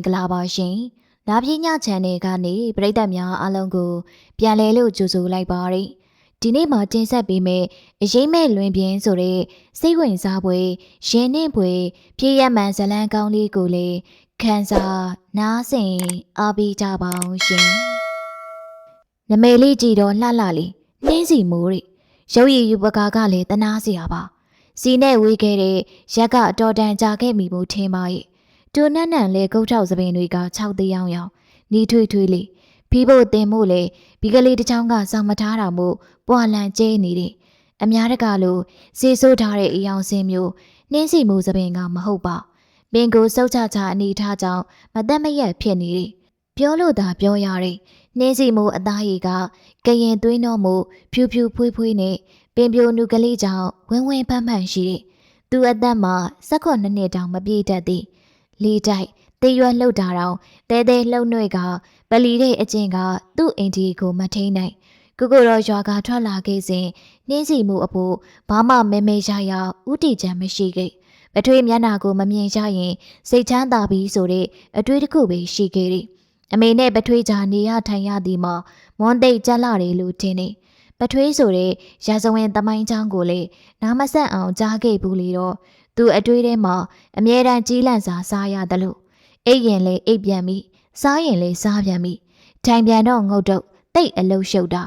င်္ဂလာပါရှင်။နာပြညချန်နယ်ကနေပရိသတ်များအားလုံးကို ပြန်လည်လို့ကြိုဆိုလိုက်ပါရစေ။ဒီနေ့မှာတင်ဆက်ပေးမယ့်အရေးမဲ့လွင်ပြင်းဆိုတဲ့စိတ်ဝင်စားဖွယ်ရင်နှင့်ဖွယ်ပြည့်ရမှန်ဇလန်းကောင်းလေးကိုလည်းခန်းစားနားဆင်အားပေးကြပါအောင်ရှင်။နမေလေးကြည်တော်လှလှလေးနှင်းစီမိုးရိရုပ်ရည်ယူပကားကလည်းတနာစရာပါ။စီနဲ့ဝေးခဲ့တဲ့ရက်ကအတော်တန်ကြာခဲ့မိဖို့ထင်ပါရဲ့။ တူနန်းနန်းလဲကုတ်ထောက်စပင်တွေက6သေးရောင်ရောင်နီးထွေးထွေးလေးဖီးဖို့တင်ဖို့လေဘီကလေးတစ်ချောင်းကစောင့်မထားတာမို့ပွာလန်ကျဲနေတယ်။အများတကလို့စေဆိုးထားတဲ့အယောင်စင်းမျိုးနှင်းစီမှုစပင်ကမဟုတ်ပါ။ပင်ကိုစုတ်ချချအနေထားကြောင့်မသက်မရက်ဖြစ်နေတယ်။ပြောလို့သာပြောရတဲ့နှင်းစီမှုအသားရည်ကကရင်သွေးနှောမှုဖြူဖြူဖွေးဖွေးနဲ့ပင်ပြိုနုကလေးကြောင့်ဝင်းဝင်းဖန့်ဖန့်ရှိတဲ့သူအသက်မှာ၁၈နှစ်တောင်မပြည့်တတ်သည်။ လေးတိုက်တေးရွက်လှုပ်တာတော့တဲတဲလှုပ်နှွဲ့ကပလီတဲ့အကျင့်ကသူ့အိမ်ကြီးကိုမထိန်နိုင်ကိုကိုတော့ရွာကထွက်လာခဲ့စဉ်နှင်းစီမှုအဖို့ဘာမှမဲမဲရရဥတီချမ်းမရှိခဲ့ပထွေးမျက်နာကိုမမြင်ရရင်စိတ်ချမ်းသာပြီးဆိုတဲ့အတွေ့တစ်ခုပဲရှိခဲ့တယ်အမေနဲ့ပထွေးချာနေရထိုင်ရသည်မှာမွန်သိတ်ကြက်လာတယ်လို့ထင်တယ်ပထွေးဆိုတဲ့ရာဇဝင်သမိုင်းချောင်းကိုလေနားမဆက်အောင်ကြားခဲ့ဘူးလေတော့ သူအတွေ့ထဲမှာအမြဲတမ်းကြီးလန့်စာစားရတယ်လို့အိပ်ရင်လေအိပ်ပြန်ပြီစားရင်လေစားပြန်ပြီထိုင်ပြန်တော့ငုတ်တော့တိတ်အလုရှုပ်တာ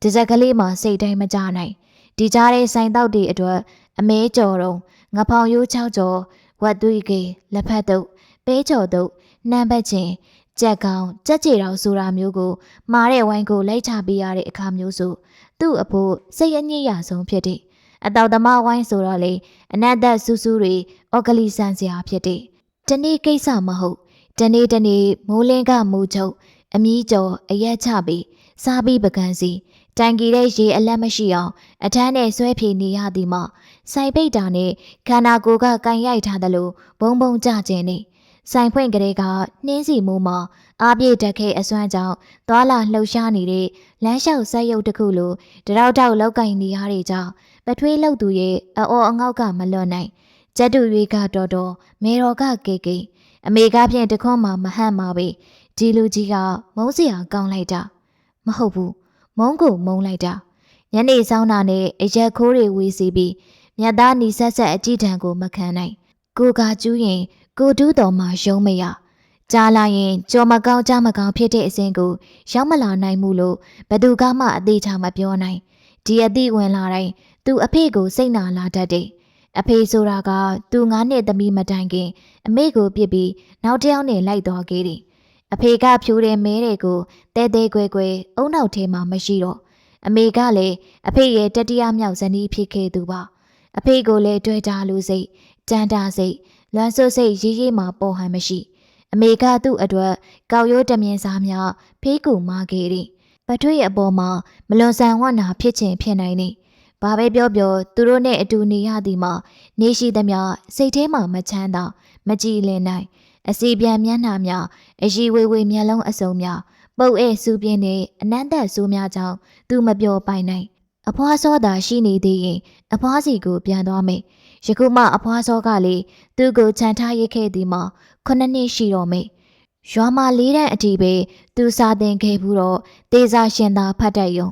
ဒီဇက်ကလေးမှာစိတ်တိုင်းမကြနိုင်ဒီကြားတဲ့ဆိုင်တောက်တွေအတွက်အမဲကြော်တော့ငဖောင်ရိုးချောက်ကြော်ဝတ်သွေးကေလက်ဖက်တုပ်ပဲကြော်တုပ်နှမ်းပတ်ချင်းကြက်ကောင်ကြက်ကြေတော်ဆိုတာမျိုးကိုမာတဲ့ဝိုင်းကိုလိုက်ချပေးရတဲ့အခါမျိုးဆိုသူ့အဖို့စိတ်အညစ်ရဆုံးဖြစ်တဲ့ အတော်သမားဝိုင်းဆိုတော့လေအနတ်သက်စူးစူးတွေအော်ဂလီဆန်စရာဖြစ်တဲ့ဒီနေ့ကိစ္စမဟုတ်ဒီနေ့ဒီနေ့မိုးလင်းကမူချုပ်အမီးကျော်အရက်ချပြီးစားပြီးပကန်းစီတိုင်ကြီးတဲ့ရေအလက်မရှိအောင်အထမ်းနဲ့ဆွဲဖြေနေရသည်မှာစိုင်ပိတ်တာနဲ့ခန္ဓာကိုယ်ကကန်ရိုက်ထားသလိုဘုံဘုံကြခြင်းနဲ့ဆိုင်ဖွင့်ကလေးကနှင်းစီမိုးမှာအားပြေတက်ခဲအစွမ်းကြောင့်သွာလာလှုပ်ရှားနေတဲ့လမ်းလျှောက်ဆက်ရုပ်တစ်ခုလိုတရောက်တောက်လောက်ကင်နေရတဲ့ကြောင့် ပထွေးလောက်သူရဲ့အော်အငေါက်ကမလွတ်နိုင်ကျက်တူတွေကတော်တော်မေတော်ကကေကေအမေကဖြင့်တခွန်းမှမဟန့်ပါပဲဒီလူကြီးကမုန်းစရာကောင်းလိုက်တာမဟုတ်ဘူးမုန်းကိုမုန်းလိုက်တာညနေဆောင်တာနဲ့အရက်ခိုးတွေဝေးစီပြီးမြတ်သားနီဆက်ဆက်အကြည့်တံကိုမခံနိုင်ကိုကကျူးရင်ကိုတူးတော်မှရုံးမရကြားလာရင်ကြော်မကောင်းကြမကောင်းဖြစ်တဲ့အစဉ်ကိုရောက်မလာနိုင်မှုလို့ဘသူကမှအသေးချာမပြောနိုင်ဒီအသည့်ဝင်လာတိုင်း သူအဖေကိုစိတ်နာလာတတ်တယ်အဖေဆိုတာကသူငါးနှစ်သမီးမတိုင်ခင် အမေကိုပြစ်ပြီးနောက်တစ်ယောက်နဲ့လိုက်သွားခဲ့တယ်အဖေကဖြိုးတဲ့မဲတွေကိုတဲတဲကွဲကွဲအုံနောက်ထဲမှာမရှိတော့အမေကလည်းအဖေရဲ့တတိယမြောက်ဇနီးဖြစ်ခဲ့သူပါအဖေကိုလည်းတွေ့တာလူစိတ်တန်တာစိတ်လွမ်းဆွစိတ်ရေးရေးမှာပေါ်ဟန်မရှိအမေကသူ့အတွက်ကောက်ရိုးတမြင်စားများဖေးကူမခဲ့တယ်ပထွေးရဲ့အပေါ်မှာမလွန်ဆန်ဝနာဖြစ်ခြင်းဖြစ်နိုင်နေ ဘာပဲပြောပြောသူတို့နဲ့အတူနေရသည်မှာနေရှိသမျှစိတ်ထဲမှာမချမ်းသာမကြည်လင်နိုင်အစီပြန်မျက်နှာများအရှိဝေဝေမျက်လုံးအစုံများပုတ်အဲစူးပြင်းနေအနန္တဆိုးများကြောင့်သူမပြောပိုင်နိုင်အဖွားစောသာရှိနေသေးရင်အဖွားစီကိုပြန်သွားမယ်ယခုမှအဖွားစောကလေသူ့ကိုခြံထားရခဲ့သည်မှာခုနှစ်နှစ်ရှိတော့မေရွာမှာလေးတန်းအထိပဲသူစာသင်ခဲ့ဘူးတော့တေစာရှင်သာဖတ်တတ်ယုံ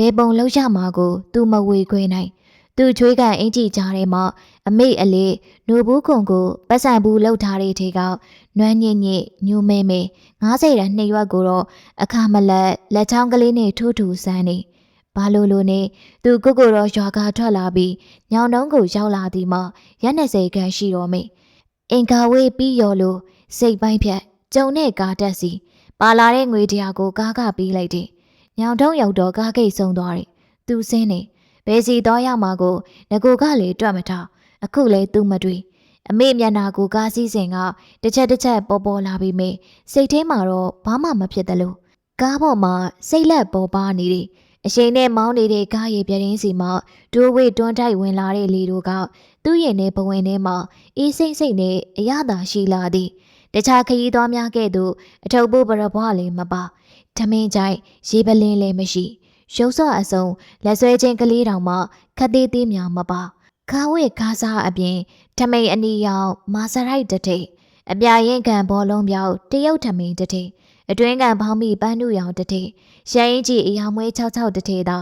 ဘယ်ပုံလောက်ရမှာကိုသူမဝေခွေနိုင်သူချွေးကန်အင်ကြီးကြားထဲမှာအမိတ်အလေးနှုတ်ဘူးခုံကိုပတ်ဆိုင်ဘူးလှုပ်ထားတဲ့ထေကနွမ်းညစ်ညစ်ညူမဲမဲ90ရန်နှစ်ရွက်ကိုတော့အခါမလက်လက်ချောင်းကလေးနဲ့ထိုးထူဆန်းနေဘာလို့လို့နေသူကိုကိုတော့ရွာကထွက်လာပြီးညောင်တုံးကိုရောက်လာသည်မှာရက်20ခန်းရှိတော့မိအင်ကာဝေးပြီးရော်လို့စိတ်ပိုင်းဖြတ်ကျုံနဲ့ကားတက်စီပါလာတဲ့ငွေတရားကိုကားကပြီးလိုက်တယ် ညောင်တုံးရောက်တော့ကားကိတ်ဆုံးသွားတယ်သူစင်းနေဘယ်စီတော့ရမှာကိုငကိုကလေတွတ်မထားအခုလေသူမတွေ့အမေမျက်နာကိုကားစည်းစဉ်ကတစ်ချက်တစ်ချက်ပေါ်ပေါ်လာပြီးမေစိတ်ထဲမှာတော့ဘာမှမဖြစ်တယ်လို့ကားပေါ်မှာစိတ်လက်ပေါ်ပါနေတယ်အရှိန်နဲ့မောင်းနေတဲ့ကားရည်ပြတင်းစီမှာဒိုးဝေတွန်းတိုက်ဝင်လာတဲ့လေတို့ကသူ့ရင်ထဲဘဝင်ထဲမှာအေးစိမ့်စိမ့်နဲ့အရသာရှိလာသည်တခြားခရီးသွားများကဲ့သို့အထုပ်ပုပရဘွားလည်းမပါ ဓမင်းကြိုက်ရေပလင်းလည်းမရှိရုပ်စော့အစုံလက်ဆွဲချင်းကလေးတောင်မှခတ်သေးသေးများမပါခါဝဲခါစားအပြင်ဓမိန်အနီရောင်မာဆရိုက်တထိတ်အပြာရင်ခံဘောလုံးပြောက်တရုတ်ထမင်းတစ်ထည်အတွင်းကန်ပေါင်းမိပန်းနုရောင်တစ်ထည်ရရင်ကြီးအရာမွေး66တစ်ထည်သာ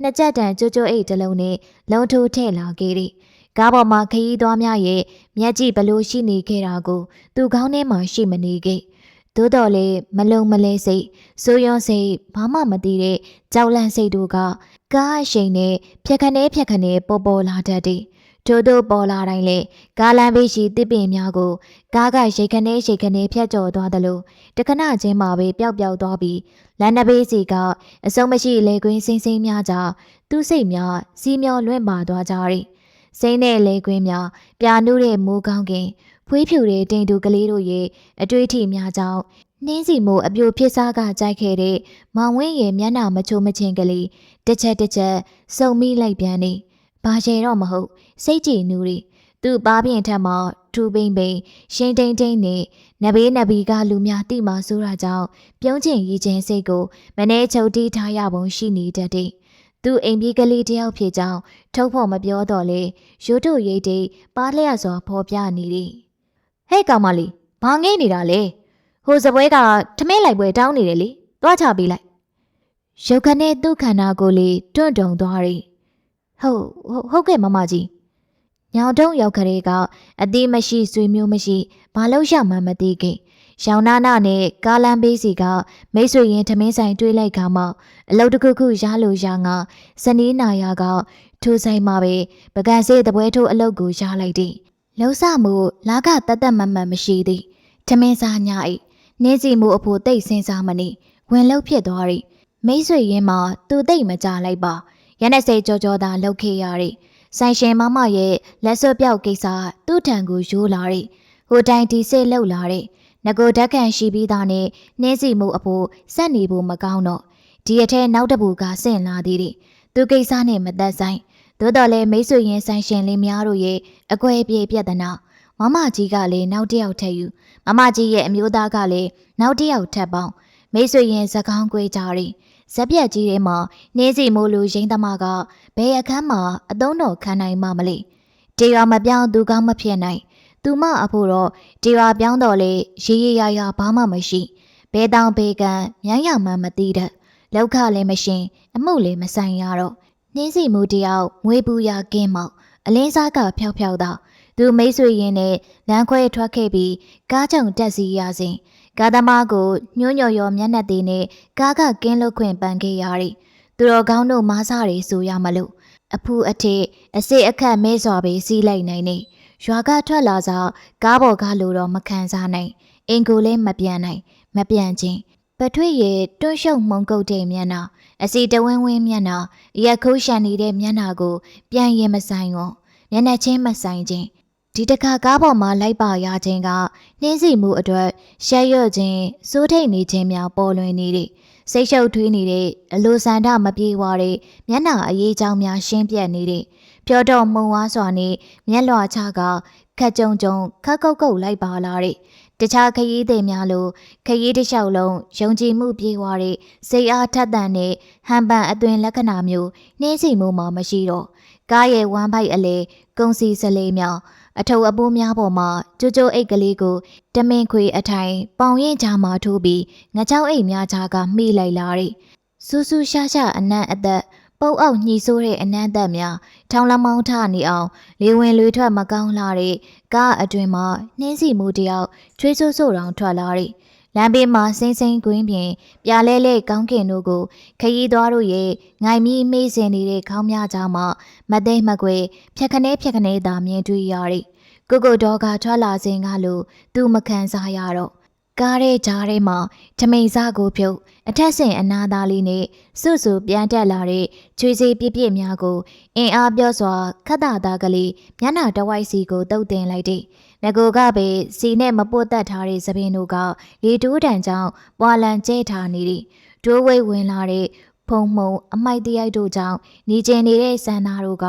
နှစ်ကြက်တန်ကြိုးကြိုးအိတ်တစ်လုံးနဲ့လုံထိုးထည့်လာခဲ့သည်ကားပေါ်မှာခရီးသွားများရဲ့မျက်ကြည့်ဘလို့ရှိနေခဲ့တာကိုသူကောင်းထဲမှာရှိမနေခဲ့ သို့တော်လည်းမလုံမလဲစိတ်စိုးရွံ့စိတ်ဘာမှမသိတဲ့ကြောက်လန့်စိတ်တို့ကကားအရှိန်နဲ့ဖြက်ခနဲဖြက်ခနဲပေါ်ပေါ်လာတတ်သည်ထို့သို့ပေါ်လာတိုင်းလေကားလမ်းဘေးရှိတစ်ပင်များကိုကားကရိတ်ခနဲရိတ်ခနဲဖြတ်ကျော်သွားသလိုတခဏချင်းမှာပဲပျောက်ပျောက်သွားပြီးလမ်းတစ်ဘေးစီကအစုံမရှိလေကွင်းစင်းစင်းများကြောင့်သူ့စိတ်များစီးမျောလွင့်ပါသွားကြ၏စိမ့်တဲ့လေကွင်းများပြာနုတဲ့မိုးကောင်းကင် ဖွေးဖြူတဲ့တင်တူကလေးတို့ရဲ့အတွေ့အထိများကြောင့်နှင်းစီမို့အပြိုဖြစ်စားကကြိုက်ခဲ့တဲ့မောင်ဝင်းရဲ့မျက်နှာမချိုးမချင်းကလေးတစ်ချက်တစ်ချက်စုံမိလိုက်ပြန်နေဘာရှယ်တော့မဟုတ်စိတ်ကြည်နူးရီသူ့ပါပြင်ထက်မှထူပိန်ပိန်ရှင်းတိန်တိန်နဲ့နဘေးနဘီကလူများတိမာဆိုးတာကြောင့်ပြုံးချင်ရည်ချင်းစိတ်ကိုမနေချုပ်တီးထားရပုံရှိနေတတ်တဲ့သူအိမ်ပြေးကလေးတယောက်ဖြစ်ကြောင်းထုတ်ဖို့မပြောတော့လေရိုးတို့ရိတ်တိတ်ပါလျက်စွာဖော်ပြနေသည် ဟဲ့ကောင်မလေးဘာငိမ့်နေတာလဲဟိုစပွဲကထမင်းလိုက်ပွဲတောင်းနေတယ်လေသွားချပေးလိုက်ရုပ်ခနဲ့သူ့ခန္ဓာကိုယ်လေးတွန့်တုံသွားရီဟုတ်ဟုတ်ဟုတ်ကဲ့မမကြီးညောင်တုံးရောက်ခရဲကအတိမရှိဆွေမျိုးမရှိဘာလို့ရမှန်းမသိခင်ရောင်နာနာနဲ့ကားလန်းဘေးစီကမိတ်ဆွေရင်ထမင်းဆိုင်တွေးလိုက်ခါမှအလုတ်တစ်ခုခုရလို့ရငါစနီးနာယာကထိုးဆိုင်မှာပဲပကံစေးတပွဲထိုးအလုတ်ကိုရလိုက်သည် လှုပ်ဆမှုလာကတတ်တတ်မတ်မတ်မရှိသည်ထမင်းစားညအိနင်းစီမှုအဖို့တိတ်စင်စားမနေဝင်လောက်ဖြစ်သွား၏မိတ်ဆွေရင်မှာသူတိတ်မကြလိုက်ပါရနက်စိတ်ကြောကြောသာလှုပ်ခေရ၏ဆိုင်ရှင်မမရဲ့လက်စွပ်ပြောက်ကိစ္စသူ့ထံကိုရိုးလာ၏ဟိုတိုင်ဒီစစ်လှုပ်လာ၏ငကိုဓာတ်ကန်ရှိပြီးသားနဲ့နှင်းစီမှုအဖို့စက်နေဖို့မကောင်းတော့ဒီအထက်နောက်တပူကဆင့်လာသေးတယ်သူကိစ္စနဲ့မသက်ဆိုင် သို့တော်လည်းမိတ်ဆွေရင်ဆိုင်ရှင်လေးများတို့ရဲ့အကွဲပြေပြဿနာမမကြီးကလည်းနောက်တစ်ယောက်ထက်ယူမမကြီးရဲ့အမျိုးသားကလည်းနောက်တစ်ယောက်ထပ်ပေါင်းမိတ်ဆွေရင်စကောင်းကွေးကြရီဇက်ပြက်ကြီးထဲမှာနှင်းစီမိုးလူရင်းသမားကဘယ်အခန်းမှာအသုံးတော်ခံနိုင်မှမလဲတေရွာမပြောင်းသူကောင်းမဖြစ်နိုင် သူမအဖို့တော့တေရွာပြောင်းတော်လေရေးရရရဘာမှမရှိဘဲတောင်ဘေကံမြန်းရမှမသိတဲ့လောက်ခလည်းမရှင် အမှုလည်းမဆိုင်ရတော့ နှင်းစီမူတယောက်ငွေပူရကင်းမောက်အလင်းစားကဖျောက်ဖျောက်တော့သူမိတ်ဆွေရင်းနဲ့လမ်းခွဲထွက်ခဲ့ပြီးကားကြောင်တက်စီရစဉ်ကားသမားကိုညှို့ညော်ရောမျက်နှာသေးနဲ့ကားကကင်းလွတ်ခွင့်ပန်ခဲ့ရသည်သူတော်ကောင်းတို့မားစားတွေဆိုရမလို့အဖူအထစ်အစစ်အခက်မဲစွာပဲစီးလိုက်နိုင်နေရွာကထွက်လာစားကားပေါ်ကလိုတော့မခံစားနိုင်အင်ကိုလည်းမပြန်နိုင်မပြန်ချင်းပထွေရဲ့တွန့်ရှုံမှုန်ကုတ်တဲ့မျက်နှာ အစီတဝင်းဝင်းမျက်နှာရက်ခိုးရှန်နေတဲ့မျက်နှာကို ပြန်ရင်မဆိုင်ရောမျက်နှာချင်းမဆိုင်ချင်းဒီတခါကားပေါ်မှာလိုက်ပါရခြင်းကနှင်းစီမှုအတွက်ရှက်ရွ့ခြင်းစိုးထိတ်နေခြင်းများပေါ်လွင်နေသည်စိတ်ရှုပ်ထွေးနေတဲ့အလိုဆန္ဒမပြေဝတဲ့မျက်နှာအရေးကြောင်းများရှင်းပြနေသည်ပြောတော့မှုံဝါစွာနဲ့မျက်လွှာချကခက်ကြုံကြုံခက်ကုတ်ကုတ်လိုက်ပါလာတဲ့ တခြားခရီးသည်များလိုခရီးတစ်လျှောက်လုံးယုံကြည်မှုပြေဝတဲ့စိတ်အားထက်သန်တဲ့ဟန်ပန်အသွင်လက္ခဏာမျိုးနှင်းစီမှုမှမရှိတော့ကားရဲ့ဝမ်းပိုက်အလေကုံစီစလေးများအထုပ်အပိုးများပေါ်မှာကြိုးကြိုးအိတ်ကလေးကိုတမင်ခွေအထိုင်ပေါင်ရင်ချာမှာထိုးပြီးငချောက်အိတ်များချာကမိလိုက်လာတဲ့စူးစူးရှားရှားအနံ့အသက်ပုတ်အောက်ညှီဆိုးတဲ့အနံ့သက်များထောင်လမောင်းထနေအောင်လေဝင်လွေထွက်မကောင်းလာတဲ့ ကားအတွင်မှာနှင်းစီမှုတယောက်ချွေးဆိုးဆိုးတောင်ထွက်လာတဲ့လမ်းဘေးမှာစိမ့်စိမ့်ကွင်းပြင်ပြာလဲလဲကောင်းကင်တို့ကိုခရီးသွားတို့ရဲ့ငိုင်မီမေးစင်နေတဲ့ခေါင်းများကြားမှာမသိမ့်မကွယ်ဖြက်ခနဲဖြက်ခနဲသာမြင်တွေ့ရတဲ့ကိုကိုတော်ကထွက်လာစဉ်ကလို့သူမခံစားရတော့ ကားတဲ့ကြားထဲမှာထမိန်စားကိုဖြုတ်အထက်ဆင်အနာသားလေးနဲ့စွတ်ဆူပြန်တက်လာတဲ့ချွေစီပြစ်ပြစ်များကိုအင်အားပြောစွာခတ်တာသားကလေးမျက်နှာတဝိုက်စီကိုတုတ်တင်လိုက်တဲ့ငကိုကပဲစီနဲ့မပွတ်တက်ထားတဲ့သပင်တို့ကလေတိုးတန်ကြောင့်ပွာလန်ကျဲထားနေသည်ဒိုးဝိတ်ဝင်လာတဲ့ဖုံမှုံအမိုက်တရိုက်တို့ကြောင့်နေကျင်နေတဲ့စန္ဒာတို့က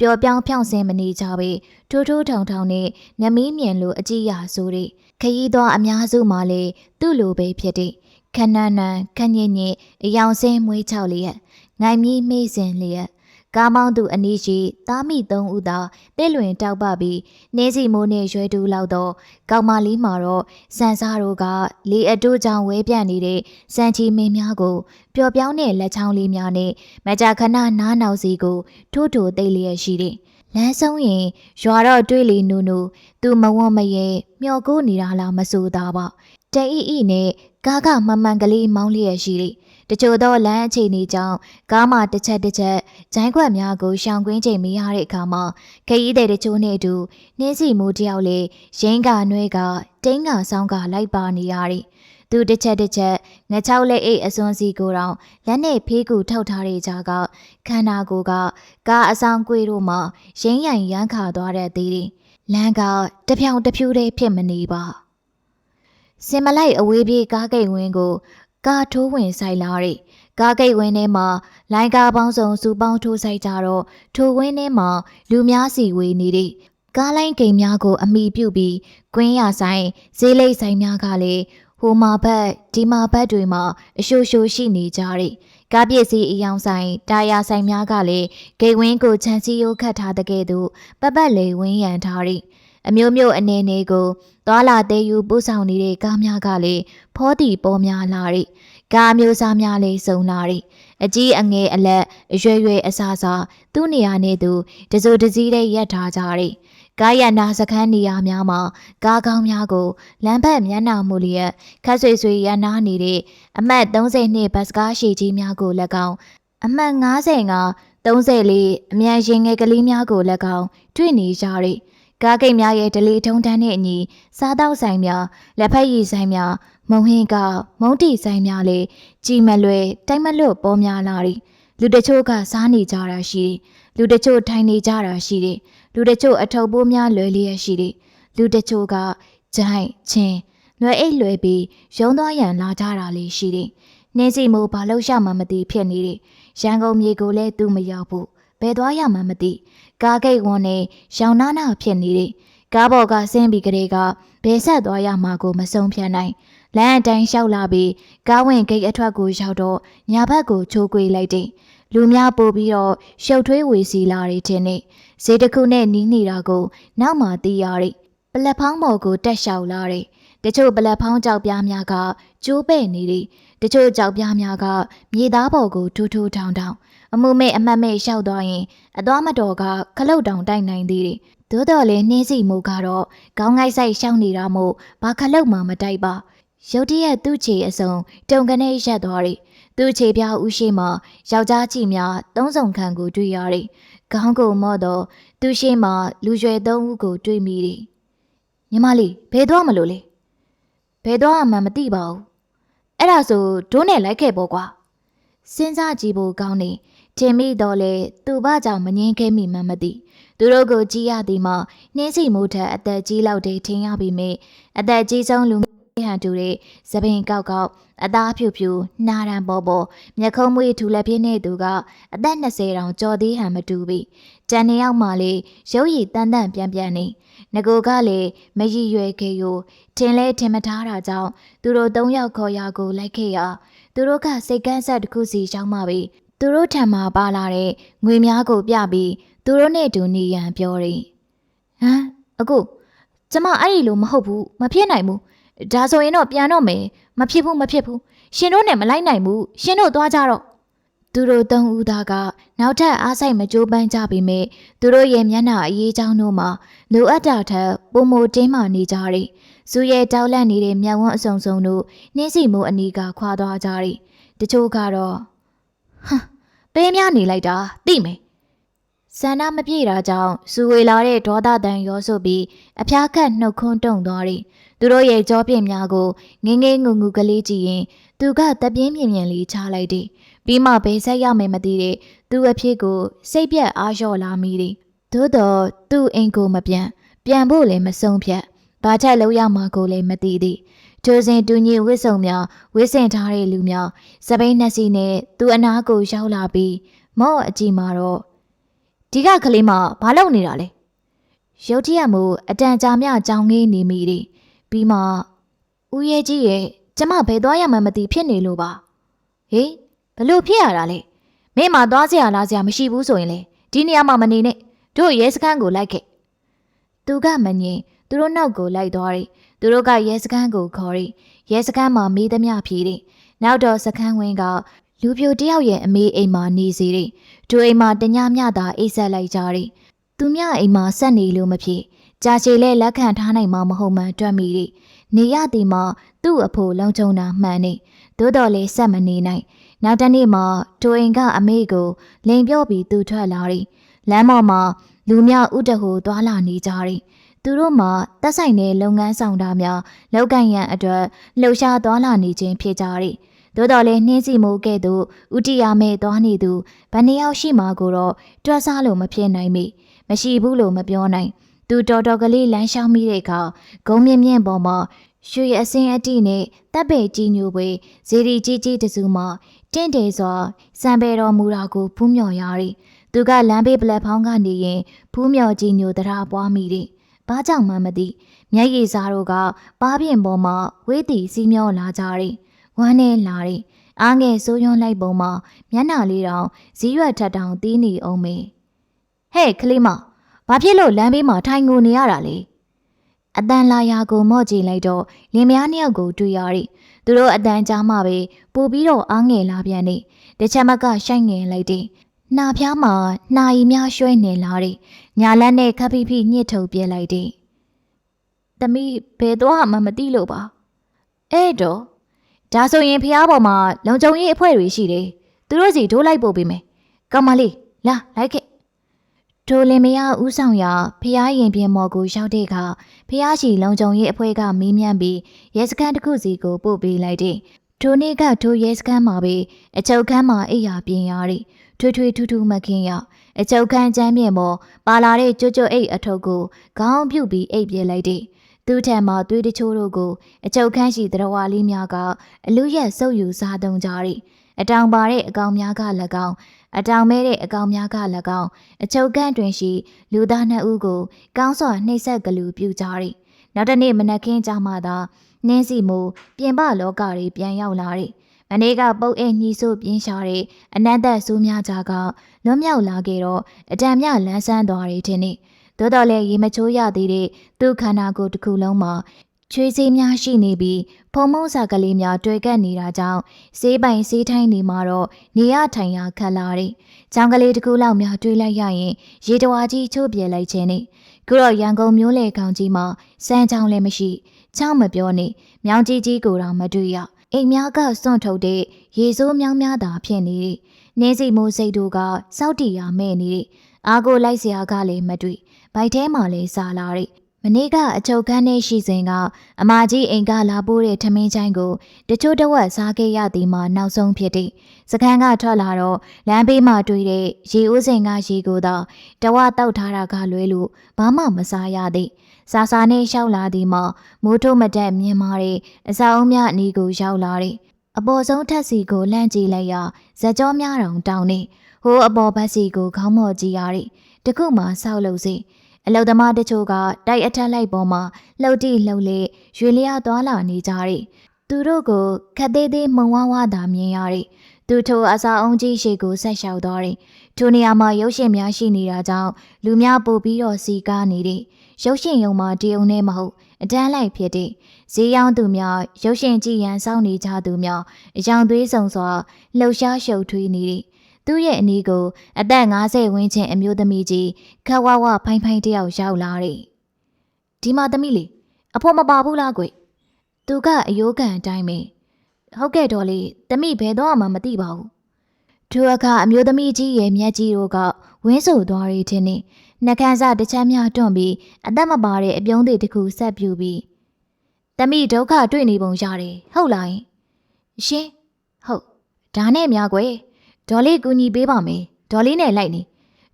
ပျော်ပြောင်းဖြောင့်စင်မနေကြပေထိုးထိုးထောင်ထောင်နဲ့နမီးမြင်လိုအကြည့်ရဆိုတဲ့ ခရီးသွားအများစုမှလေသူ့လိုပဲဖြစ်တဲ့ခဏနန်ခညင်ညင်အယောင်စင်းမွေးချောက်လျက်ငိုင်မီးမေးစင်လျက်ကားမောင်းသူအနီးရှိသားမိသုံးဦးသာတဲ့လွင်တောက်ပပြီးနှင်းစီမိုးနဲ့ရွှဲတူလောက်တော့ကောင်မလေးမှာတော့စန်စားတို့ကလေအတိုးကြောင့်ဝဲပြန့်နေတဲ့စံချီမင်းများကိုပျော်ပြောင်းတဲ့လက်ချောင်းလေးများနဲ့မကြာခဏနားနောက်စီကိုထိုးထိုးသိပ်လျက်ရှိတယ် လမ်းဆုံးရင်ရွာတော့တွေးလီနူနူသူမဝွန်မရဲမျောကိုနေတာလားမဆိုသားပါတအီအီနဲ့ကားကမမှန်ကလေးမောင်းလျက်ရှိတယ်တချို့သောလမ်းအခြေအနေကြောင့်ကားမှတစ်ချက်တစ်ချက်ဂျိုင်းခွက်များကိုရှောင်ကွင်းချိန်မရတဲ့အခါမှာခရီးသည်တချို့နဲ့အတူနှင်းစီမူတယောက်လေရင်းကနွဲကတင်းကဆောင်းကလိုက်ပါနေရတယ်။ သူတစ်ချက်တစ်ချက်ငချောက်လက်အိတ်အစွန်းစီကိုတော့လက်နဲ့ဖေးကူထောက်ထားတဲ့ကြားကခန္ဓာကိုယ်ကကားအဆောင်ကွေးတို့မှရင်းရိုင်ရမ်းခါသွားတဲ့သေးတယ်။လမ်းကတဖြောင်တဖြူးတည်းဖြစ်မနေပါ။စင်မလိုက်အဝေးပြေးကားကိတ်ဝင်းကို ကားထိုးဝင်ဆိုင်လာတဲ့ကားကိတ်ဝင်းထဲမှာလိုင်းကားပေါင်းစုံစုပေါင်းထိုးဆိုင်ကြတော့ထိုဝင်းထဲမှာလူများစီဝေးနေတဲ့ကားလိုင်းကိမ်များကိုအမိပြုတ်ပြီးကွင်းရဆိုင်ဈေးလိပ်ဆိုင်များကလည်း ဟိုမာဘက်ဒီမာဘက်တွေမှာအရှိုးရှိုးရှိနေကြတဲ့ကားပစ္စည်းအယောင်ဆိုင်တာယာဆိုင်များကလည်းဂိတ်ဝင်းကိုခြံစည်းရိုးခတ်ထားတဲ့ကဲ့သို့ပတ်ပတ်လေဝင်းရံထားတဲ့အမျိုးမျိုးအနေနဲ့ကိုသွာလာသေးယူပို့ဆောင်နေတဲ့ကားများကလည်းဖောတီပေါ်များလာတဲ့ကားမျိုးစားများလည်းစုံလာတဲ့အကြီးအငယ်အလက်အရွယ်ရွယ်အစားစားသူ့နေရာနဲ့သူတစိုးတစည်းတဲ့ရက်ထားကြတဲ့ ကားရနာစခန်းနေရာများမှာကားကောင်းများကိုလမ်းဘက်မျက်နှာမူလျက်ခက်ဆွေဆွေရနာနေတဲ့အမှတ်30နှစ်ဘတ်စကားရှည်ကြီးများကိုလည်းကောင်းအမှတ်90က34အမြန်ရင်ငယ်ကလေးများကိုလည်းကောင်းတွေ့နေကြတဲ့ကားကိတ်များရဲ့ဒလီထုံတန်းတဲ့အညီစားတောက်ဆိုင်များလက်ဖက်ရည်ဆိုင်များမုံဟင်းကမုံတီဆိုင်များလေကြည်မလွယ်တိုက်မလွတ်ပေါ်များလာသည်လူတချို့ကစားနေကြတာရှိတယ်လူတချို့ထိုင်နေကြတာရှိတယ် လူတချို့အထုပ်ပိုးများလွယ်လျက်ရှိတယ်လူတချို့ကဂျိုင်းချင်းလွယ်အိတ်လွယ်ပြီးရုံသွားရန်လာကြတာလေးရှိတယ်နှင်းစီမိုးဘာလို့ရမှမသိဖြစ်နေတယ်ရန်ကုန်မြေကိုလည်းသူမရောက်ဘူးဘယ်သွားရမှမသိကားဂိတ်ဝန်နဲ့ရောင်နာနာဖြစ်နေတဲ့ကားပေါ်ကဆင်းပြီးကလေးကဘယ်ဆက်သွားရမှာကိုမဆုံးဖြတ်နိုင်လမ်းအတိုင်းလျှောက်လာပြီးကားဝင်ဂိတ်အထွက်ကိုရောက်တော့ညာဘက်ကိုချိုးကွေးလိုက်တဲ့ လူများပို့ပြီးတော့ရှုပ်ထွေးဝေစီလာတဲ့တဲ့နေ့ဈေးတစ်ခုနဲ့နီးနေတာကိုနောက်မှသိရတဲ့ပလက်ဖောင်းပေါ်ကိုတက်လျှောက်လာတဲ့တချို့ပလက်ဖောင်းကြောက်ပြားများကကျိုးပဲ့နေတယ်တချို့ကြောက်ပြားများကမြေသားပေါ်ကိုထူးထူးထောင်ထောင်အမှုမဲ့အမတ်မဲ့လျှောက်သွားရင်အသွားမတော်ကခလုတ်တောင်တိုက်နိုင်သေးတယ်။သို့တော်လည်းနှင်းစီမူကတော့ခေါင်းငိုက်ဆိုင်ရှောင်းနေတာမို့ဘာခလုတ်မှမတိုက်ပါ။ရုတ်တရက်သူ့ချေအစုံတုံကနေရက်သွားတယ်။ သူ့ချေပြားဥရှိမှယောက်ျားကြီးများသုံးဆောင်ခံကိုတွေ့ရတယ်။ခေါင်းကိုမော့တော့သူ့ရှိမှလူရွယ်သုံးဦးကိုတွေ့မိတယ်။ညီမလေးဘယ်သွားမလို့လဲ။ဘယ်သွားမှမသိပါဘူး။အဲ့ဒါဆိုဒိုးနဲ့လိုက်ခဲ့ပေါ့ကွာ။စဉ်းစားကြည့်ဖို့ကောင်းနေထင်မိတော့လေသူ့ဘာကြောင့်မငင်းခဲမိမှမသိသူတို့ကိုကြည်ရသည်မှာနှင်းစီမိုးထက်အသက်ကြီးလောက်တဲ့ထင်ရပြီမေအသက်ကြီးဆုံးလူ ဟန်တူတဲ့သပင်ကောက်ကောက်အသားဖြူဖြူနှာရန်ပေါ်ပေါ်မျက်ခုံးမွေးထူလက်ပြင်းနေသူကအသက်20တောင်ကျော်သေးဟန်မတူပြီတန်နေရောက်မှလေရုပ်ရည်တန်တန်ပြန်ပြန်နေငကိုကလေမရည်ရွယ်ခေကိုထင်လဲထင်မထားတာကြောင့်သူတို့သုံးယောက်ခေါ်ရာကိုလိုက်ခဲ့ရသူတို့ကစိတ်ကန်းဆက်တစ်ခုစီရောက်မှပြီသူတို့ထံမှာပါလာတဲ့ငွေများကိုပြပြီးသူတို့နဲ့တူနေရန်ပြောတယ်ဟမ်အခုကျမအဲ့ဒီလိုမဟုတ်ဘူးမဖြစ်နိုင်ဘူး ဒါဆိုရင်တော့ပြန်တော့မယ်မဖြစ်ဘူးမဖြစ်ဘူးရှင်တို့နဲ့မလိုက်နိုင်ဘူးရှင်တို့သွားကြတော့သူတို့သုံးဦးသားကနောက်ထပ်အားဆိုင်မကြိုးပမ်းကြပေမဲ့သူတို့ရဲ့မျက်နှာအရေးချောင်းတို့မှာလိုအပ်တာထက်ပုံမတင်းမာနေကြတယ်။ဇူရဲ့တောက်လန့်နေတဲ့မျက်ဝန်းအစုံစုံတို့နှင်းစီမိုးအနီးကခွာသွားကြတယ်။တချို့ကတော့ဟမ်ပေးများနေလိုက်တာသိမယ် ဆန္ဒမပြေတာကြောင့်စူဝေလာတဲ့ဒေါသတန်ရောဆိုပြီးအဖျားခတ်နှုတ်ခွန်းတုံသွားတယ်သူတို့ရဲ့ကြောပြင်းများကိုငင်းငင်းငူငူကလေးကြည့်ရင် သူကတပြင်းပြင်းပြင်းလေးချလိုက်တယ်ပြီးမှဘေးဆက်ရမယ်မသိတဲ့သူ့အဖြစ်ကိုစိတ်ပြက်အားလျော့လာမိတယ်သို့တော့သူ့အိမ်ကိုမပြန်ပြန်ဖို့လည်းမဆုံးဖြတ်ဘာချက်လို့ရမှာကိုလည်းမသိသေးကျိုးစင်တူညီဝစ်စုံများဝစ်စင်ထားတဲ့လူများစပိန်နှစီနဲ့သူ့အနာကိုရောက်လာပြီးမော့အကြည့်မှာတော့ ဒီကကလေးမဘာလုပ်နေတာလဲရုတ်တရက်မို့အတန်ကြာမြကြောင်ငေးနေမိတယ်ပြီးမှဦးရဲ့ကြီးရဲ့ကျမဘယ်သွားရမှန်းမသိဖြစ်နေလို့ပါဟေးဘလို့ဖြစ်ရတာလဲမမင်းမသွားစရာလားစရာမရှိဘူးဆိုရင်လေဒီနေရာမှာမနေနဲ့တို့ရဲစခန်းကိုလိုက်ခဲ့သူကမငင်သူတို့နောက်ကိုလိုက်သွားတယ်သူတို့ကရဲစခန်းကိုခေါ်တယ်ရဲစခန်းမှာမေးသမျှဖြေတယ်နောက်တော့စခန်းဝင်းကလူပြိုတယောက်ရဲ့အမေအိမ်မှာနေစီတယ် သူအိမ်မှာတညမျှသာအိတ်ဆက်လိုက်ကြတယ်သူမြအိမ်မှာဆက်နေလို့မဖြစ်ကြာရှည်လဲလက်ခံထားနိုင်မှာမဟုတ်မှန်းတွက်မိတယ်နေရသည်မှာသူ့အဖို့လုံခြုံတာမှန်နေသို့တော်လဲဆက်မနေနိုင်နောက်တနေ့မှာတိုအိမ်ကအမေကိုလိန်ပြောပြီးသူထွက်လာတယ်လမ်းပေါ်မှာလူများဥတဟုသွာလာနေကြတယ်သူတို့မှာတက်ဆိုင်တဲ့လုပ်ငန်းဆောင်တာများလောက်ကန်ရန်အတွက်လှုပ်ရှားသွာလာနေခြင်းဖြစ်ကြတယ် သို့တော်လည်းနှင်းစီမိုးကဲ့သို့ဥတီယာမဲ့သွားနေသူဗန်နေယောက်ရှိမှကိုတော့တွက်စားလို့မဖြစ်နိုင်မိမရှိဘူးလို့မပြောနိုင်သူတော်တော်ကလေးလမ်းလျှောက်မိတဲ့အခါဂုံမြင့်မြင့်ပေါ်မှာရွှေအစင်းအတိနဲ့တပ်ပေကြီးညိုပွေဇေဒီကြီးကြီးတစုမှတင့်တယ်စွာစံပေတော်မူတာကိုဖူးမြော်ရသည်သူကလမ်းဘေးပလက်ဖောင်းကနေရင်ဖူးမြော်ကြီးညိုတရားပွားမိသည်ဘာကြောင့်မှမသိမျက်ရည်စားတို့ကပါးပြင်ပေါ်မှာဝေးတီစီးမျောလာကြသည် ဝမ်းနဲ့လာသည်အားငယ်ဆိုးရွံ့လိုက်ပုံမှာမျက်နှာလေးတောင်ဇီးရွက်ထက်တောင်တီးနေအောင်မေဟဲ့ကလေးမဘာဖြစ်လို့လမ်းဘေးမှာထိုင်ငိုနေရတာလဲအတန်လာရာကိုမော့ကြည့်လိုက်တော့လင်မယားနှစ်ယောက်ကိုတွေ့ရသည်သူတို့အတန်ကြားမှပဲပို့ပြီးတော့အားငယ်လာပြန်နေတစ်ချက်မကရှိုက်ငယ်လိုက်တယ်နှာဖျားမှာနှာရီများရွှဲနေလာတယ်ညာလက်နဲ့ခပ်ဖိဖိညှစ်ထုတ်ပြလိုက်တယ်တမိဘယ်တော့မှမသိလို့ပါအဲ့တော့ ဒါဆိုရင်ဖျားပေါ်မှာလုံခြုံရေးအဖွဲ့တွေရှိတယ်သူတို့စီဒိုးလိုက်ပို့ပေးမယ်ကောင်မလေးလာလိုက်ခဲ့ဒိုလင်မယားဦးဆောင်ရာဖျားရင်ပြင်းမော်ကိုရောက်တဲ့အခါဖျားရှိလုံခြုံရေးအဖွဲ့ကမေးမြန်းပြီးရဲစခန်းတစ်ခုစီကိုပို့ပေးလိုက်တယ်ထိုနေ့ကထိုရဲစခန်းမှာပဲအချုပ်ခန်းမှာအိပ်ယာပြင်ရသည်ထွေထွေထူးထူးမခင်းရအချုပ်ခန်းချမ်းမြေပေါ်ပါလာတဲ့ကြွကြွအိတ်အထုပ်ကိုခေါင်းပြုတ်ပြီးအိပ်ပြလိုက်တယ် သူထံမှသွေးတချိုးတို့ကိုအချုပ်ခန်းရှိသရဝါလေးများကအလူရက်စုပ်ယူစားသုံးကြသည်အတောင်ပါတဲ့အကောင်များက၎င်းအတောင်မဲတဲ့အကောင်များက၎င်းအချုပ်ခန်းတွင်ရှိ လူသားနှစ်ဦးကို ကောင်းစွာနှိပ်စက်ကလူပြုကြသည်နောက်တစ်နေ့မနက်ခင်းကြမှသာနင်းစီမူပြင်ပလောကတွေပြန်ရောက်လာသည်မနေ့ကပုတ်အိတ်ညှီဆို့ပြင်းရှာတဲ့အနန္တဆိုးများကြားကလွတ်မြောက်လာခဲ့တော့အတံမြလန်းဆန်းသွားတယ်ထင်နေ သို့တော်လည်းရေမချိုးရသေးတဲ့သူ့ခန္ဓာကိုယ်တစ်ခုလုံးမှာချွေးစေးများရှိနေပြီးဖုံမုံစာကလေးများတွေ့ကပ်နေတာကြောင့်စေးပိုင်စေးထိုင်းနေမှာတော့နေရထိုင်ရခက်လာတယ်။ကြောင်ကလေးတစ်ခုလောက်များတွေးလိုက်ရရင်ရေတဝါကြီးချိုးပြဲလိုက်ခြင်းနဲ့ခုတော့ရန်ကုန်မျိုးလေကောင်ကြီးမှာစမ်းချောင်းလည်းမရှိချောင်းမပြောနဲ့မြောင်ကြီးကြီးကိုတော့မတွေ့ရအိမ်များကစွန့်ထုတ်တဲ့ရေစိုးမြောင်းများသာဖြစ်နေတယ်။နင်းစီမိုးစိတ်တို့ကစောက်တီရမဲ့နေတယ်။အားကိုလိုက်စရာကလည်းမတွေ့။ ဘိုက်ထဲမှာလည်းစားလာတယ်။မနေ့ကအချုပ်ခန်းထဲရှိစဉ်ကအမကြီးအိမ်ကလာပိုးတဲ့ထမင်းချိုင်းကိုတချို့တဝက်စားခဲ့ရသည်မှာနောက်ဆုံးဖြစ်တဲ့စခန်းကထွက်လာတော့လမ်းဘေးမှာတွေ့တဲ့ရေဦးစင်ကရေကိုတော့တဝက်တောက်ထားတာကလွဲလို့ဘာမှမစားရသည်စာစာနဲ့ရှောက်လာသည်မှာမိုးထုတ်မတက်မြင်မာတဲ့အစာအုံးများအနီးကိုရောက်လာတယ်အပေါ်ဆုံးထက်စီကိုလှမ်းကြည့်လိုက်ရဇက်ကြောများတောင်တောင်းနေဟိုးအပေါ်ဘက်စီကိုခေါင်းမော့ကြည့်ရတယ်တခုမှဆောက်လို့စီ အလုသမားတချို့ကတိုက်အထက်လိုက်ပေါ်မှာလှုပ်တိလှုပ်လေရွေလျားသွားလာနေကြတယ်သူတို့ကိုခက်သေးသေးမှုံဝါးဝါသာမြင်ရတယ်သူထိုအစာအုံးကြီးရှိကိုဆက်လျှောက်သွားတယ်ထိုနေရာမှာရုပ်ရှင်များရှိနေတာကြောင့်လူများပို့ပြီးတော့စီကားနေတယ်ရုပ်ရှင်ရုံမှာတယုံနဲ့မဟုတ်အတန်းလိုက်ဖြစ်တဲ့ဈေးရောင်းသူများရုပ်ရှင်ကြည့်ရန်စောင့်နေကြသူများအယောင်သွေးဆုံစွာလှုပ်ရှားရှုပ်ထွေးနေသည် သူ့ရဲ့အနီးကိုအသက်50ဝန်းကျင်အမျိုးသမီးကြီးခက်ဝဝဖိုင်းဖိုင်းတယောက်ရောက်လာတယ်ဒီမှာသမီးလေးအဖို့မပါဘူးလားကွသူကအယိုးကန်အတိုင်းပဲဟုတ်ကဲ့တော်လေးသမီးဘယ်တော့မှမသိပါဘူးသူအခါအမျိုးသမီးကြီးရဲ့မျက်ကြီးတို့ကဝင်းဆိုသွားရတဲ့နေ့နှကန်းစားတစ်ချမ်းများတွန့်ပြီးအသက်မပါတဲ့အပြုံးတွေတစ်ခုဆက်ပြူပြီးတမိဒုက္ခတွေ့နေပုံရတယ်ဟုတ်လားရှင်ဟုတ်ဒါနဲ့များကွယ် ဒေါ်လေးကူညီပေးပါမယ်ဒေါ်လေးနဲ့လိုက်နေ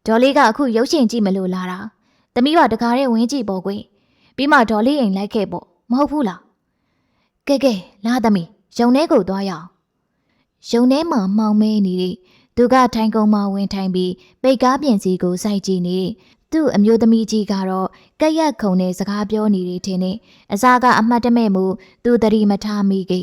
ဒေါ်လေးကအခုရုပ်ရှင်ကြည့်မလို့လာတာတမိကတကားတဲ့ဝင်းကြည့်ပေါ့ကွယ်ပြီးမှဒေါ်လေးအိမ်လိုက်ခဲ့ပေါ့မဟုတ်ဘူးလားကဲကဲလာသမီးရုံထဲကိုသွားရအောင်ရုံထဲမှာမှောင်မဲနေတဲ့သူကထိုင်ကုန်မှာဝင်ထိုင်ပြီးပိတ်ကားပြင်စီကိုစိုက်ကြည့်နေသူ့အမျိုးသမီးကြီးကတော့ကက်ရက်ခုံနဲ့စကားပြောနေတယ်ထင်နေအစားကအမှတ်တမဲ့မှုသူတတိမထားမိကိ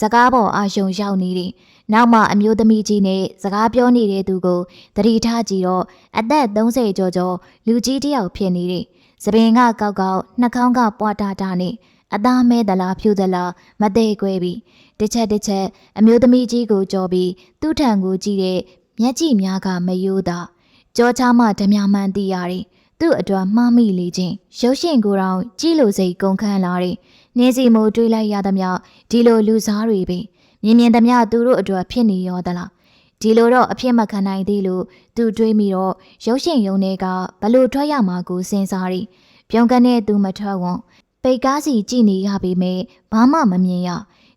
စကားပေါ်အာရှုံရောက်နေတယ် နောက်မှအမျိုးသမီးကြီးနဲ့စကားပြောနေတဲ့သူကိုသတိထားကြည့်တော့အသက်30ကျော်ကျော်လူကြီးတစ်ယောက်ဖြစ်နေတယ်။စပင်ကကောက်ကောက်နှာခေါင်းကပွားတာတာနဲ့အသားမဲသလားဖြူသလားမသေးခွဲပြီးတစ်ချက်တစ်ချက်အမျိုးသမီးကြီးကိုကြော်ပြီးသူ့ထံကိုကြည့်တဲ့မျက်ကြည့်များကမယိုးတာကြောချမှဓမြမှန်သိရတယ်။သူ့အတွက်မှားမိလေခြင်းရုပ်ရှင်ကိုယ်တော်ကြည့်လို့စိတ်ကုန်ခန်းလာတယ်။နေစီမိုးတွေးလိုက်ရသမျှဒီလိုလူစားတွေပဲ မြင်မြင်သမျှသူတို့အတွက်ဖြစ်နေရောသလားဒီလိုတော့အဖြစ်မခံနိုင်သေးလို့သူတွေးမိတော့ရုပ်ရှင်ရုံတွေကဘလို့ထွက်ရမှာကိုစဉ်းစားရီပြုံးကနေသူမထွက်ဝွန်ပိတ်ကားစီကြည့်နေရပေမဲ့ဘာမှမမြင်ရ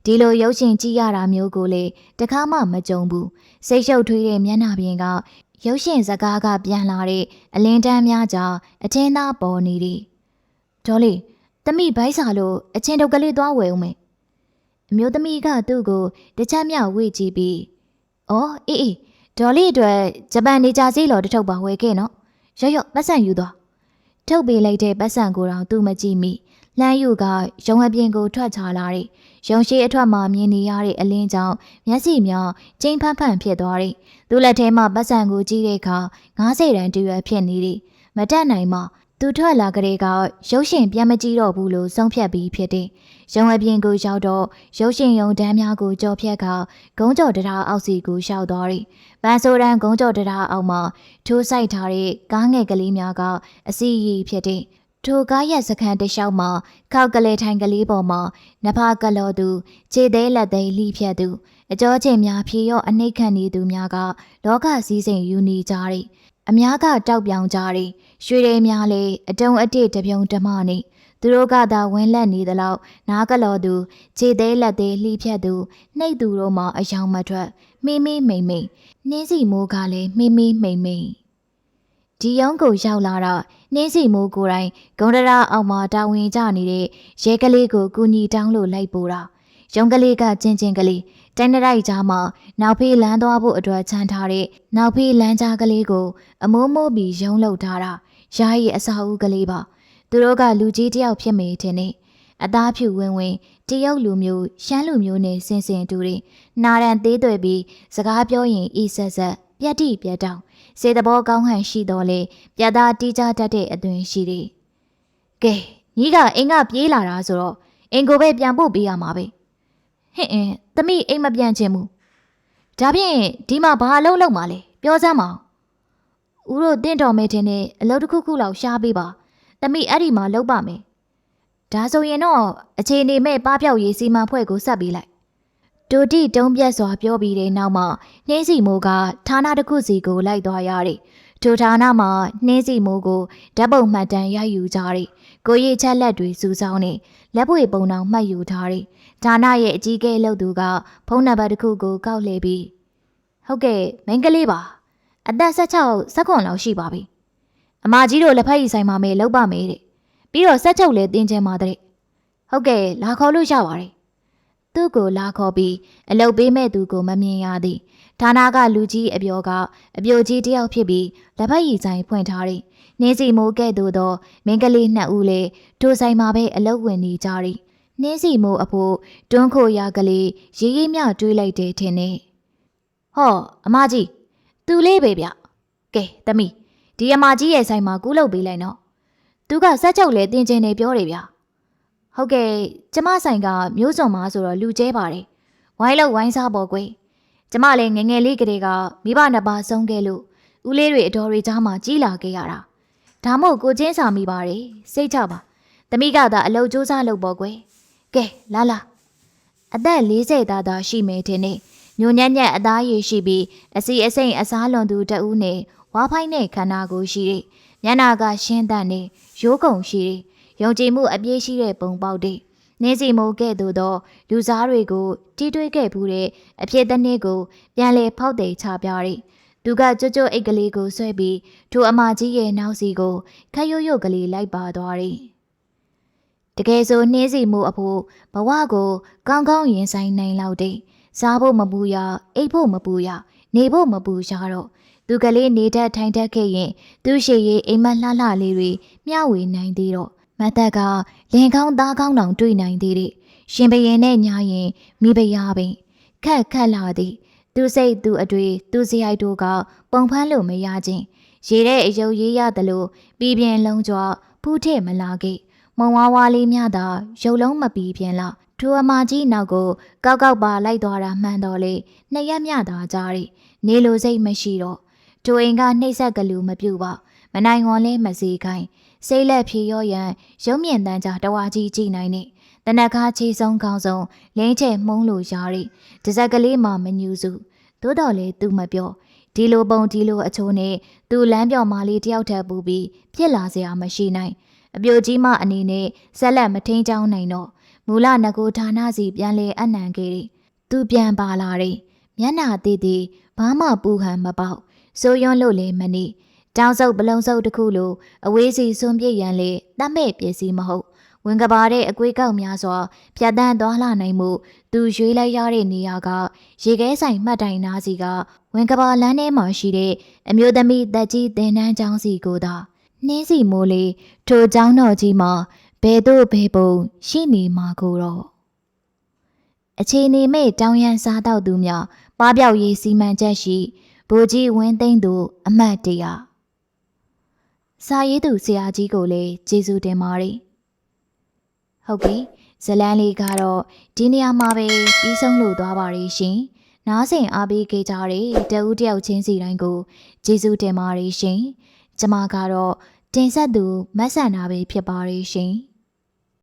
ဒီလိုရုပ်ရှင်ကြည့်ရတာမျိုးကိုလေတခါမှမကြုံဘူးစိတ်ရှုပ်ထွေးတဲ့မျက်နှာပြင်ကရုပ်ရှင်စကားကပြန်လာတဲ့အလင်းတန်းများကြောင့်အချင်းသားပေါ်နေသည်ဒေါ်လေးတမိဘိုက်စာလို့အချင်းတုပ်ကလေးသွားဝယ်ဦးမယ် အမျိုးသမီးကသူ့ကိုတစ်ချက်မြောက်ဝေ့ကြည့်ပြီး။အော်အေးအေးဒေါ်လေးအတွက်ဂျပန်နေကြစီလော်တစ်ထုပ်ပါဝယ်ခဲ့နော်။ရော့ရော့ပတ်စံယူသွား။ထုတ်ပေးလိုက်တဲ့ပတ်စံကိုတော့သူမကြည့်မိ။လမ်းယူကရုံအပြင်ကိုထွက်ချလာတယ်။ရုံရှိအထွက်မှာမြင်နေရတဲ့အလင်းကြောင့်မျက်စိများကျင်းဖန့်ဖန့်ဖြစ်သွားတယ်။သူလက်ထဲမှာပတ်စံကိုကြည့်တဲ့အခါ90ရန်တရွယ်ဖြစ်နေတယ်။မတက်နိုင်မှသူထွက်လာကလေးကရုပ်ရှင်ပြန်မကြည့်တော့ဘူးလို့ဆုံးဖြတ်ပြီးဖြစ်တယ်။ ရုံအပြင်ကိုရောက်တော့ရုပ်ရှင်ရုံတန်းများကိုကြော်ဖြတ်ခါဂုံးကြော်တရားအောက်စီကိုရှောက်သွားတယ်။ပန်းဆိုးတန်းဂုံးကြော်တရားအောက်မှာထိုးဆိုင်ထားတဲ့ကားငယ်ကလေးများကအစီအီဖြစ်တဲ့ထိုကားရက်စခန်းတစ်လျှောက်မှာခောက်ကလေးထိုင်ကလေးပေါ်မှာနဖကလောသူခြေသေးလက်သေးလှိဖြတ်သူအကျော်ချင်းများဖြေရော့အနှိတ်ခံနေသူများကလောကစည်းစိမ်ယူနေကြတယ်။အများကတောက်ပြောင်ကြတယ်။ရွှေတွေများလေအတုံအတိတ်တပြုံတမနေ သူတို့ကသာဝင်းလက်နေသလောက်နားကလော်သူခြေသေးလက်သေးလှိဖြတ်သူနှိတ်သူတို့မှအယောင်မထွက်မိမိမိမ့်မိန်နှင်းစီမိုးကလည်းမိမိမိမ့်မိန်ဒီယုံကိုရောက်လာတော့နှင်းစီမိုးကိုယ်တိုင်ဂုံဒရာအောက်မှာတာဝန်ကျနေတဲ့ရဲကလေးကိုကူညီတောင်းလို့လိုက်ပို့တာရုံကလေးကချင်းချင်းကလေးတိုင်းတိုက်ကြားမှာနောက်ဖေးလမ်းသွားဖို့အတွက်ခြံထားတဲ့နောက်ဖေးလမ်းကြားကလေးကို အမိုးမိုးပြီးရုံလောက်ထားတာယာယီအစာအုပ်ကလေးပါ သူတို့ကလူကြီးတယောက်ဖြစ်မေထင်နေအသားဖြူဝင်းဝင်းတရုတ်လူမျိုးရှမ်းလူမျိုးနဲ့ဆင်ဆင်တူတွေနာရန်သေးသွဲပြီးစကားပြောရင်ဤဆက်ဆက်ပြက်တိပြက်တောင်စေတဘောကောင်းဟန်ရှိတော်လေပြတ်သားတီးကြတတ်တဲ့အသွင်ရှိတယ်။ကဲညီကအင်ကပြေးလာတာဆိုတော့အင်ကိုပဲပြန်ပို့ပေးရမှာပဲ။ဟင့်အင်းသမီးအိမ်မပြန်ချင်ဘူး။ဒါဖြင့်ဒီမှာဘာအလုပ်လုပ်မှာလဲပြောစမ်းပါ။ဦးတို့တင့်တော်မဲတင်နဲ့အလုပ်တစ်ခုခုလောက်ရှားပေးပါ။ သမီးအဲ့ဒီမှာလုပ်ပါမယ်။ဒါဆိုရင်တော့အခြေအနေမဲ့ပါပြောက်ရေးစီမံဖွဲ့ကိုဆက်ပေးလိုက်။တူတီတုံးပြက်စွာပြောပြီးတဲ့နောက်မှာနှင်းစီမိုးကဌာနတစ်ခုစီကိုလိုက်သွားရတယ်။ထိုဌာနမှာနှင်းစီမိုးကိုဓာတ်ပုံမှတ်တမ်းရိုက်ယူကြတယ်။ကိုရီချက်လက်တွေစူဆောင်းနေလက်ပွေပုံတောင်မှတ်ယူထားတယ်။ဌာနရဲ့အကြီးအကဲလုပ်သူကဖုန်းနံပါတ်တစ်ခုကိုကောက်လှည့်ပြီးဟုတ်ကဲ့မင်းကလေးပါအသက်16 19လောက်ရှိပါပြီ။ အမကြီးတို့လက်ဖက်ရည်ဆိုင်မှာမေလောက်ပါမေတဲ့။ပြီးတော့ဆက်ချုပ်လည်းတင်းချင်ပါတဲ့။ဟုတ်ကဲ့လာခေါ်လို့ရပါတယ်။သူ့ကိုလာခေါ်ပြီးအလုတ်ပေးမဲ့သူကိုမမြင်ရသည်။ဌာနကလူကြီးအပြောကအပြိုကြီးတယောက်ဖြစ်ပြီးလက်ဖက်ရည်ဆိုင်ဖွင့်ထားတယ်။နေစီမိုးကဲ့သို့သောမင်းကလေးနှစ်ဦးလည်းထိုဆိုင်မှာပဲအလုတ်ဝင်နေကြတယ်။နှင်းစီမိုးအဖို့တွန်းခိုရကလေးရေးရေးမြတွေးလိုက်တယ်ထင်နေ။ဟောအမကြီးသူလေးပဲဗျ။ကဲတမီ ဒီအမကြီးရဲ့ဆိုင်မှာကူးလုပ်ပေးလိုက်နော်။သူကစက်ချုပ်လေတင်ကျင်နေပြောတယ်ဗျ။ဟုတ်ကဲ့ကျမဆိုင်ကမျိုးစုံမှာဆိုတော့လူကျဲပါတယ်။ဝိုင်းလောက်ဝိုင်းစားပေါ်ကွယ်။ကျမလည်းငယ်ငယ်လေးကလေးကမိဘနှစ်ပါးဆုံးခဲ့လို့ဦးလေးတွေအတော်တွေကြားမှာကြီးလာခဲ့ရတာ။ဒါမို့ကိုချင်းစာမိပါတယ်။စိတ်ချပါ။တမိကသာအလုတ်စူးစမ်းလုပ်ပေါ်ကွယ်။ကဲလာလာ။အသက်40သားသားရှိမယ်ထင်နေ။ညိုညက်ညက်အသားရည်ရှိပြီးအစီအစိမ့်အစားလွန်သူတဦးနဲ့ ဝါဖိုင်းနဲ့ခန္ဓာကိုယ်ရှိတဲ့မျက်နာကရှင်းတန်နေရိုးကုံရှိတဲ့ယုံကြည်မှုအပြည့်ရှိတဲ့ပုံပေါက်တဲ့နေစီမိုးကဲ့သို့သောလူစားတွေကိုတီးတွေးခဲ့ဘူးတဲ့အဖြစ်တစ်နေ့ကို ပြန်လဲဖောက်တယ်ချပြတဲ့သူကကြွကြွအိတ်ကလေးကိုဆွဲပြီးထိုအမကြီးရဲ့နောက်စီကိုခက်ရွရွကလေးလိုက်ပါသွားတယ်တကယ်ဆိုနှင်းစီမှုအဖို့ဘဝကိုကောင်းကောင်းရင်ဆိုင်နိုင်လောက်တဲ့စားဖို့မပူရအိတ်ဖို့မပူရနေဖို့မပူရတော့ သူကလေးနေတတ်ထိုင်တတ်ခဲ့ရင် သူ့ရှေ့ရေးအိမ်မလှလှလေးတွေမျှဝေနိုင်သေးတော့မတ်တက်ကလင်ကောင်းသားကောင်းတောင်တွေ့နိုင်သေးတဲ့ရှင်ဘရင်နဲ့ညာရင်မိဖုရားပင်ခက်ခက်လာသည် သူစိတ်သူအတွေ့သူစရိုက်တို့ကပုံဖမ်းလို့မရခြင်းရေတဲ့အယုတ်ရေးရတယ်လို့ပြည်ပြင်းလုံးကျော်ဖူးထည့်မလာခဲ့မုံဝါးဝါလေးများသာရုပ်လုံးမပြီးပြင်းလောက်ထိုအမကြီးနောက်ကိုကောက်ကောက်ပါလိုက်သွားတာမှန်တော်လေနှစ်ရက်မြသာကြားရီနေလိုစိတ်မရှိတော့ ဒိုအိမ်ကနှိမ့်ဆက်ကလူမပြုတ်ပါမနိုင်ဝန်လဲမစီခိုင်းစိတ်လက်ဖြေရောရန်ရုံးမြင့်တန်းကြတဝါကြီးကြည်နိုင်နေတနက်ကားချီဆုံးကောင်းဆုံးလင်းချဲမှုံးလို့ရာရီတစ်စက်ကလေးမှမညူစုသို့တော်လေသူမပြောဒီလိုပုံဒီလိုအချိုးနဲ့သူလမ်းပြော်မာလေးတယောက်ထပ်ပူပြီးဖြစ်လာစရာမရှိနိုင်အပြိုကြီးမအနေနဲ့ဆက်လက်မထင်းချောင်းနိုင်တော့မူလငကိုဌာနစီပြန်လေအနံခဲ့တယ်သူပြန်ပါလာတယ်မျက်နာသေးသေးဘာမှပူဟန်မပေါက် စိုးရွံ့လို့လေမနိတောင်စုပ်ပလုံစုပ်တစ်ခုလိုအဝေးစီစွန့်ပြစ်ရန်လေတမဲ့ပစ္စည်းမဟုတ်ဝင်ကဘာတဲ့အကွေးကောက်များစွာဖြတ်တန်းသွားလာနိုင်မှုသူရွေးလိုက်ရတဲ့နေရာကရေခဲဆိုင်မှတ်တိုင်နာစီကဝင်ကဘာလမ်းထဲမှာရှိတဲ့အမျိုးသမီးတက်ကြီးတင်နှန်းချောင်းစီကိုသာနှင်းစီမိုးလေးထိုချောင်းတော်ကြီးမှာဘယ်သို့ဘယ်ပုံရှိနေမှာကိုတော့အခြေအနေမဲ့တောင်းရန်စားတော့သူများပပျောက်ရေးစီမံချက်ရှိ ဗိုလ်ကြီးဝင်းသိန်းသူအမတ်တရစာရေးသူဆရာကြီးကိုလည်းကျေးဇူးတင်ပါတယ်ဟုတ်ကဲ့ဇလန်းလေးကတော့ဒီနေရာမှာပဲပြီးဆုံးလို့သွားပါရဲ့ရှင်နားဆင်အားပေးခဲ့ကြတဲ့တဦးတယောက်ချင်းစီတိုင်းကိုကျေးဇူးတင်ပါတယ်ရှင်ကျမကတော့တင်ဆက်သူမတ်ဆန်နာပဲဖြစ်ပါရဲ့ရှင်